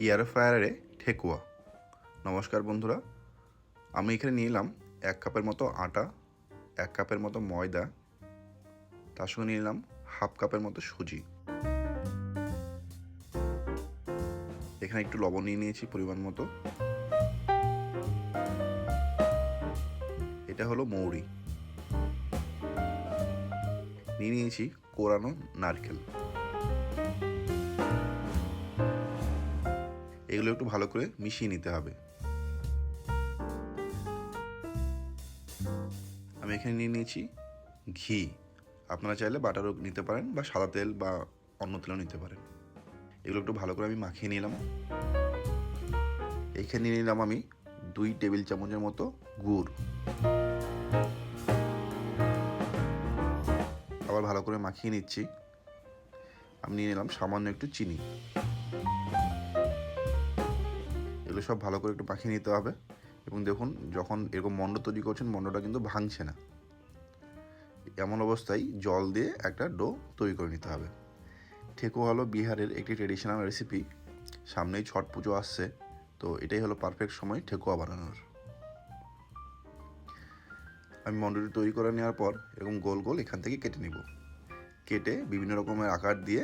Air ফ্রায়ারে ঠেকুয়া। নমস্কার বন্ধুরা, আমি এখানে নিয়ে এলাম এক কাপের মতো আটা, এক কাপের মতো ময়দা, তার সঙ্গে নিলাম হাফ কাপের মতো সুজি। এখানে একটু লবণ নিয়ে নিয়েছি পরিমাণ মতো। এটা হলো মৌরি। নিয়ে নিয়েছি কোরানো নারকেল। এগুলো একটু ভালো করে মিশিয়ে নিতে হবে। আমি এখানে নিয়ে নিয়েছি ঘি। আপনারা চাইলে বাটারও নিতে পারেন বা সাদা তেল বা অন্য তেলও নিতে পারেন। এগুলো একটু ভালো করে আমি মাখিয়ে নিলাম। এখানে নিয়ে নিলাম আমি দুই টেবিল চামচের মতো গুড়। আবার ভালো করে মাখিয়ে নিচ্ছি। আমি নিয়ে নিলাম সামান্য একটু চিনি। এগুলো সব ভালো করে একটু পাখিয়ে নিতে হবে। এবং দেখুন, যখন এরকম মণ্ড তৈরি করছেন মণ্ডটা কিন্তু ভাঙছে না। এমন অবস্থায় জল দিয়ে একটা ডো তৈরি করে নিতে হবে। ঠেকুয়া হলো বিহারের একটি ট্রেডিশনাল রেসিপি সামনেই ছট পুজো আসছে, তো এটাই হলো পারফেক্ট সময় ঠেকুয়া বানানোর। আমি মণ্ডটি তৈরি করে নেওয়ার পর এরকম গোল গোল এখান থেকে কেটে নিব। কেটে বিভিন্ন রকমের আকার দিয়ে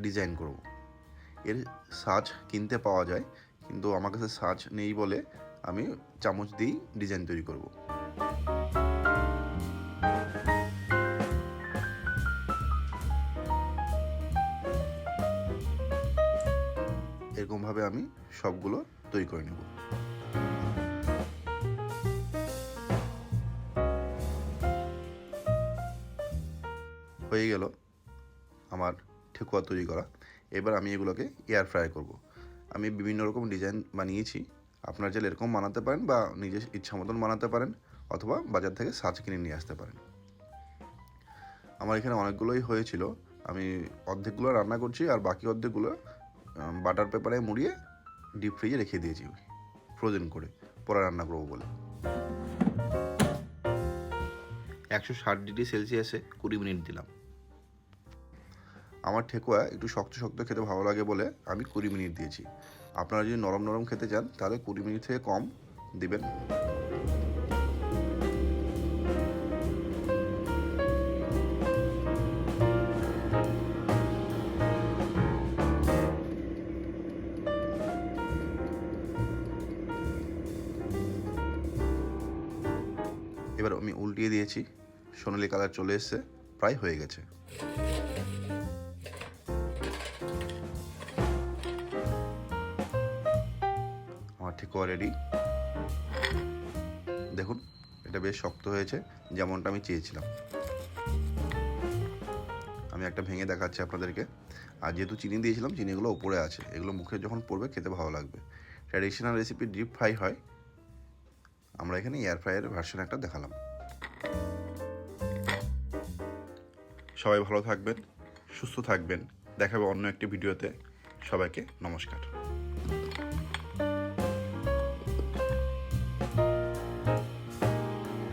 ডিজাইন করব। এর সাজ কিনতে পাওয়া যায় কিন্তু আমার কাছে সাজ নেই বলে আমি চামচ দিয়েই ডিজাইন তৈরি করব। এরকমভাবে আমি সবগুলো তৈরি করে নেব। হয়ে গেল আমার ঠেকুয়া তৈরি করা। এবার আমি এগুলোকে এয়ার ফ্রাই করব। আমি বিভিন্ন রকম ডিজাইন বানিয়েছি। আপনারা চাইলে এরকম বানাতে পারেন বা নিজের ইচ্ছা মতন বানাতে পারেন অথবা বাজার থেকে সাজ কিনে নিয়ে আসতে পারেন। আমার এখানে অনেকগুলোই হয়েছিল। আমি অর্ধেকগুলো রান্না করছি আর বাকি অর্ধেকগুলো বাটার পেপারে মুড়িয়ে ডিপ ফ্রিজে রেখে দিয়েছি। ফ্রোজেন করে, পরে রান্না করব বলে। একশো ষাট ডিগ্রি সেলসিয়াসে কুড়ি মিনিট দিলাম। আমার ঠেকুয়া একটু শক্ত শক্ত খেতে ভালো লাগে বলে আমি কুড়ি মিনিট দিয়েছি। আপনারা যদি নরম নরম খেতে চান, তাহলে কুড়ি মিনিট থেকে কম দিবেন। এবার আমি উল্টিয়ে দিয়েছি। সোনালি কালার চলে এসছে, প্রায় হয়ে গেছে। আমার ঠেকুয়া রেডি দেখুন, এটা বেশ শক্ত হয়েছে, যেমনটা আমি চেয়েছিলাম। আমি একটা ভেঙে দেখাচ্ছি আপনাদেরকে। আর যেহেতু চিনি দিয়েছিলাম, চিনিগুলো উপরে আছে। এগুলো মুখে যখন পড়বে, খেতে ভালো লাগবে। ট্র্যাডিশনাল রেসিপি ডিপ ফ্রাই হয়। আমরা এখানে এয়ার ফ্রাইয়ের ভার্সন একটা দেখালাম। সবাই ভালো থাকবেন, সুস্থ থাকবেন। দেখাবে অন্য একটি ভিডিওতে। সবাইকে নমস্কার।